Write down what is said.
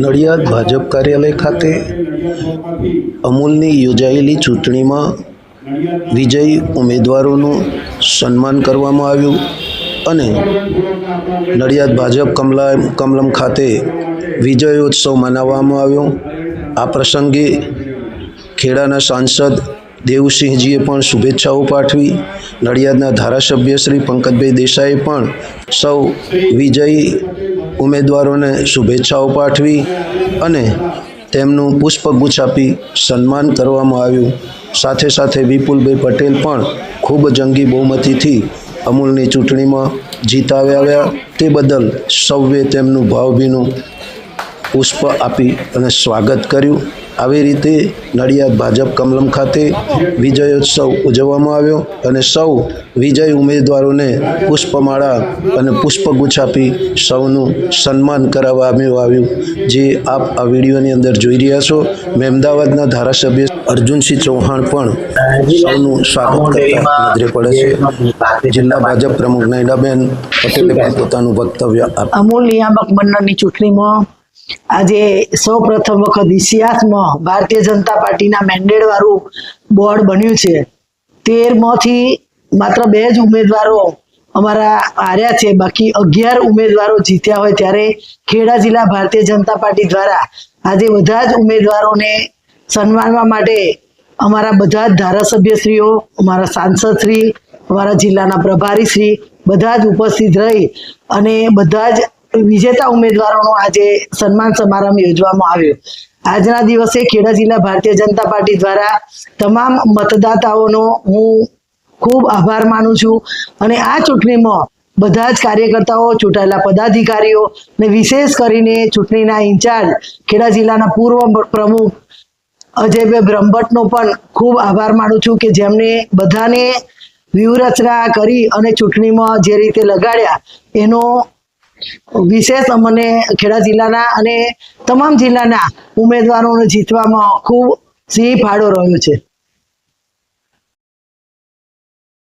નડિયાદ ભાજપ કાર્યાલય ખાતે અમૂલની યોજાયેલી ચૂંટણીમાં વિજયી ઉમેદવારોનું સન્માન કરવામાં આવ્યું અને નડિયાદ ભાજપ કમલા કમલમ ખાતે વિજયોત્સવ મનાવવામાં આવ્યો. આ પ્રસંગે ખેડાના સાંસદ દેવસિંહજીએ પણ શુભેચ્છાઓ પાઠવી. નડિયાદના ધારાસભ્ય શ્રી પંકજભાઈ દેસાઈએ પણ સૌ વિજયી ઉમેદવારોને શુભેચ્છાઓ પાઠવી અને તેમનું પુષ્પગુચ્છ આપી સન્માન કરવામાં આવ્યું. સાથે સાથે વિપુલભાઈ પટેલ પણ ખૂબ જંગી બહુમતીથી અમૂલની ચૂંટણીમાં જીતાવ્યા તે બદલ સૌએ તેમનું ભાવભીનું પુષ્પ આપી અને સ્વાગત કર્યું. આવી રીતે નડિયાદ ભાજપ કમલમ ખાતે વિજયોત્સવ ઉજવવામાં આવ્યો અને સૌ વિજય ઉમેદવારોને પુષ્પમાળા અને પુષ્પગુચ્છ આપી સૌનું સન્માન કરાવવામાં આવ્યું જે આપ આ વિડીયોની અંદર જોઈ રહ્યા છો મહેમદાવાદના ધારાસભ્ય અર્જુનસિંહ ચૌહાણ પણ સૌનું સ્વાગત કરતા નજરે પડે છે. જિલ્લા ભાજપ પ્રમુખ નૈનાબેન પટેલે પણ પોતાનું વક્તવ્ય આપ્યું. અમૂલ નિયામક ચૂંટણીમાં આજે સૌ પ્રથમ વખત ઇતિહાસમાં ભારતીય જનતા પાર્ટીના મેન્ડેટ વાળું બોર્ડ બન્યું છે. તેરમાંથી માત્ર બે જ ઉમેદવારો અમારા હાર્યા છે. બાકી અગિયાર ઉમેદવારો જીત્યા હોય ત્યારે ખેડા જિલ્લા ભારતીય જનતા પાર્ટી દ્વારા આજે બધા જ ઉમેદવારોને સન્માનવા માટે અમારા બધા જ ધારાસભ્યશ્રીઓ, અમારા સાંસદશ્રી, અમારા જિલ્લાના પ્રભારીશ્રી બધા જ ઉપસ્થિત રહી અને બધા જ વિજેતા ઉમેદવારોનો આજે સન્માન સમારંભ યોજવામાં આવ્યો. આજના દિવસે ખેડા જિલ્લા ભારતીય જનતા પાર્ટી દ્વારા તમામ મતદાતાઓનો હું ખૂબ આભાર માનું છું અને આ ચૂંટણીમાં બધા જ કાર્યકર્તાઓ, ચૂંટાયેલા પદાધિકારીઓ ને વિશેષ કરીને ચૂંટણીના ઇન્ચાર્જ, ખેડા જિલ્લાના પૂર્વ પ્રમુખ અજયભાઈ બ્રહ્મભટ્ટનો પણ ખૂબ આભાર માનું છું કે જેમને બધાને વ્યૂહરચના કરી અને ચૂંટણીમાં જે રીતે લગાડ્યા, એનો વિશેષ અમને ખેડા જિલ્લાના અને તમામ જિલ્લાના ઉમેદવારોને જીતવામાં ખૂબ સિંહ ફાળો રહ્યો છે.